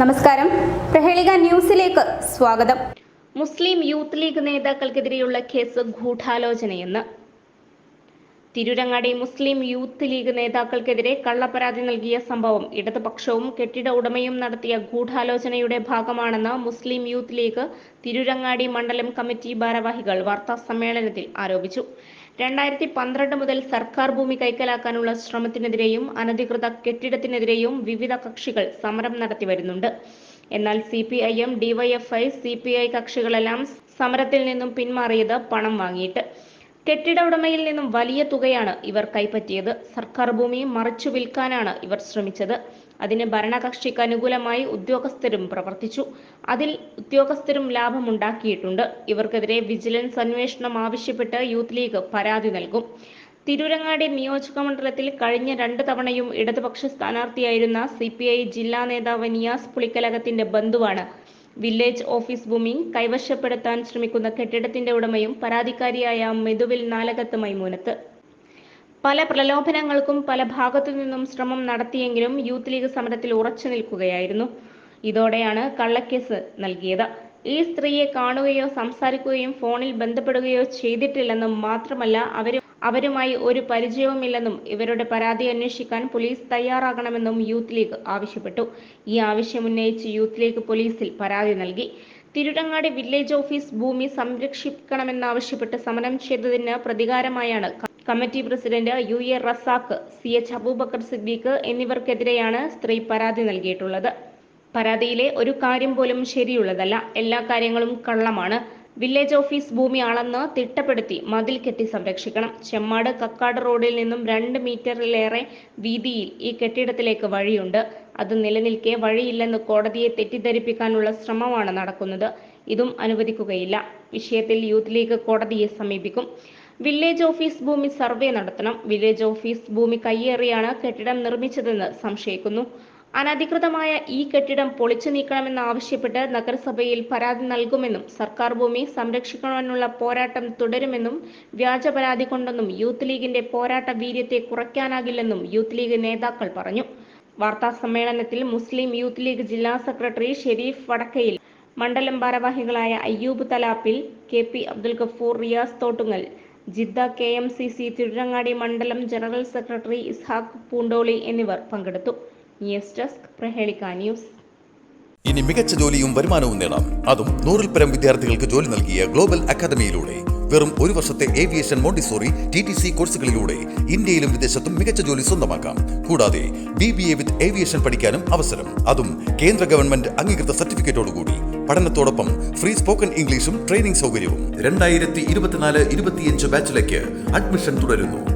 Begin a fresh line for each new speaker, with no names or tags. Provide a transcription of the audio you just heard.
നമസ്കാരം. പ്രഹേളിക ന്യൂസിലേക്ക് സ്വാഗതം.
മുസ്ലിം യൂത്ത് ലീഗ് നേതാക്കൾക്കെതിരെയുള്ള കേസ് ഗൂഢാലോചനയെന്ന് തിരുരങ്ങാടി മുസ്ലിം യൂത്ത് ലീഗ് നേതാക്കൾക്കെതിരെ കള്ളപ്പരാതി നൽകിയ സംഭവം. ഇടതുപക്ഷവും കെട്ടിട ഉടമയും നടത്തിയ ഗൂഢാലോചനയുടെ ഭാഗമാണെന്ന് മുസ്ലിം യൂത്ത് ലീഗ് തിരൂരങ്ങാടി മണ്ഡലം കമ്മിറ്റി ഭാരവാഹികൾ വാർത്താ സമ്മേളനത്തിൽ ആരോപിച്ചു. രണ്ടായിരത്തി പന്ത്രണ്ട് മുതൽ സർക്കാർ ഭൂമി കൈക്കലാക്കാനുള്ള ശ്രമത്തിനെതിരെയും അനധികൃത കെട്ടിടത്തിനെതിരെയും വിവിധ കക്ഷികൾ സമരം നടത്തി വരുന്നുണ്ട്. എന്നാൽ C P I M DYFI C P I കക്ഷികളെല്ലാം സമരത്തിൽ നിന്നും പിന്മാറിയത് പണം വാങ്ങിയിട്ട്. കെട്ടിട ഉടമയിൽ നിന്നും വലിയ തുകയാണ് ഇവർ കൈപ്പറ്റിയത്. സർക്കാർ ഭൂമി മറിച്ചു വിൽക്കാനാണ് ഇവർ ശ്രമിച്ചത്. അതിന് ഭരണകക്ഷിക്ക് അനുകൂലമായി ഉദ്യോഗസ്ഥരും പ്രവർത്തിച്ചു. അതിൽ ഉദ്യോഗസ്ഥരും ലാഭമുണ്ടാക്കിയിട്ടുണ്ട്. ഇവർക്കെതിരെ വിജിലൻസ് അന്വേഷണം ആവശ്യപ്പെട്ട് യൂത്ത് ലീഗ് പരാതി നൽകും. തിരൂരങ്ങാടി നിയോജക മണ്ഡലത്തിൽ കഴിഞ്ഞ രണ്ട് തവണയും ഇടതുപക്ഷ സ്ഥാനാർത്ഥിയായിരുന്ന സി ജില്ലാ നേതാവ് നിയാസ് പുളിക്കലകത്തിന്റെ ബന്ധുവാണ് വില്ലേജ് ഓഫീസ് ഭൂമി കൈവശപ്പെടുത്താൻ ശ്രമിക്കുന്ന കെട്ടിടത്തിന്റെ ഉടമയും പരാതിക്കാരിയായ മെതുവിൽ നാലകത്ത് മൈമൂനത്ത് പല പ്രലോഭനങ്ങൾക്കും പല ഭാഗത്തു നിന്നും ശ്രമം നടത്തിയെങ്കിലും യൂത്ത് ലീഗ് സമരത്തിൽ ഉറച്ചു നിൽക്കുകയായിരുന്നു. ഇതോടെയാണ് കള്ളക്കേസ് നൽകിയത്. ഈ സ്ത്രീയെ കാണുകയോ സംസാരിക്കുകയും ഫോണിൽ ബന്ധപ്പെടുകയോ ചെയ്തിട്ടില്ലെന്നും മാത്രമല്ല അവർ അവരുമായി ഒരു പരിചയവുമില്ലെന്നും ഇവരുടെ പരാതി അന്വേഷിക്കാൻ പോലീസ് തയ്യാറാകണമെന്നും യൂത്ത് ലീഗ് ആവശ്യപ്പെട്ടു. ഈ ആവശ്യം ഉന്നയിച്ച് യൂത്ത് ലീഗ് പോലീസിൽ പരാതി നൽകി. തിരുടങ്ങാടി വില്ലേജ് ഓഫീസ് ഭൂമി സംരക്ഷിക്കണമെന്നാവശ്യപ്പെട്ട് സമരം ചെയ്തതിന് പ്രതികാരമായാണ് committee president U A Razak C H Abubakar Siddique എന്നിവർക്കെതിരെയാണ് സ്ത്രീ പരാതി നൽകിയിട്ടുള്ളത്. പരാതിയിലെ ഒരു കാര്യം പോലും ശരിയുള്ളതല്ല. എല്ലാ കാര്യങ്ങളും കള്ളമാണ്. വില്ലേജ് ഓഫീസ് ഭൂമിയാണെന്ന് തിട്ടപ്പെടുത്തി മതിൽ കെട്ടി സംരക്ഷിക്കണം. ചെമ്മാട് കക്കാട് റോഡിൽ നിന്നും രണ്ട് മീറ്ററിലേറെ വീതിയിൽ ഈ കെട്ടിടത്തിലേക്ക് വഴിയുണ്ട്. അത് നിലനിൽക്കെ വഴിയില്ലെന്ന് കോടതിയെ തെറ്റിദ്ധരിപ്പിക്കാനുള്ള ശ്രമമാണ് നടക്കുന്നത്. ഇതും അനുവദിക്കുകയില്ല. വിഷയത്തിൽ യൂത്ത് ലീഗ് കോടതിയെ സമീപിക്കും. വില്ലേജ് ഓഫീസ് ഭൂമി സർവേ നടത്തണം. വില്ലേജ് ഓഫീസ് ഭൂമി കയ്യേറിയാണ് കെട്ടിടം നിർമ്മിച്ചതെന്ന് സംശയിക്കുന്നു. അനധികൃതമായ ഈ കെട്ടിടം പൊളിച്ചു നീക്കണമെന്നാവശ്യപ്പെട്ട് നഗരസഭയിൽ പരാതി നൽകുമെന്നും സർക്കാർ ഭൂമി സംരക്ഷിക്കണമെന്നുള്ള പോരാട്ടം തുടരുമെന്നും വ്യാജ പരാതി കൊണ്ടൊന്നും യൂത്ത് ലീഗിന്റെ പോരാട്ട വീര്യത്തെ കുറയ്ക്കാനാകില്ലെന്നും യൂത്ത് ലീഗ് നേതാക്കൾ പറഞ്ഞു. വാർത്താ സമ്മേളനത്തിൽ മുസ്ലിം യൂത്ത് ലീഗ് ജില്ലാ സെക്രട്ടറി ഷെരീഫ് വടക്കയിൽ മണ്ഡലം ഭാരവാഹികളായ Ayub Thalappil K P Abdul Gafoor Riyas Thottungal Jeddah K M C C Tirurangadi മണ്ഡലം ജനറൽ സെക്രട്ടറി ഇസ്ഹാഖ് പൂണ്ടോളി എന്നിവർ പങ്കെടുത്തു. News desk Prahelika news.
ഇനി മികച്ച ജോലിയും വരുമാനവും നേടാം. അതും നൂറിൽ പരം വിദ്യാർത്ഥികൾക്ക് ജോലി നൽകിയ ഗ്ലോബൽ അക്കാദമിയിലൂടെ. വെറും ഒരു വർഷത്തെ aviation montessori T T C കോഴ്സുകളിലൂടെ ഇന്ത്യയിലും വിദേശത്തും മികച്ച ജോലി സ്വന്തമാക്കാം. കൂടാതെ B B A with aviation പഠിക്കാനും അവസരം. അതും കേന്ദ്ര ഗവൺമെന്റ് അംഗീകൃത സർട്ടിഫിക്കറ്റോടുകൂടി. പഠനത്തോടൊപ്പം ഫ്രീ സ്പോക്കൺ ഇംഗ്ലീഷും ട്രെയിനിംഗ് സൗകര്യവും. രണ്ടായിരത്തി ഇരുപത്തിനാല് ഇരുപത്തിയഞ്ച് ബാച്ചിലേക്ക് അഡ്മിഷൻ തുടരുന്നു.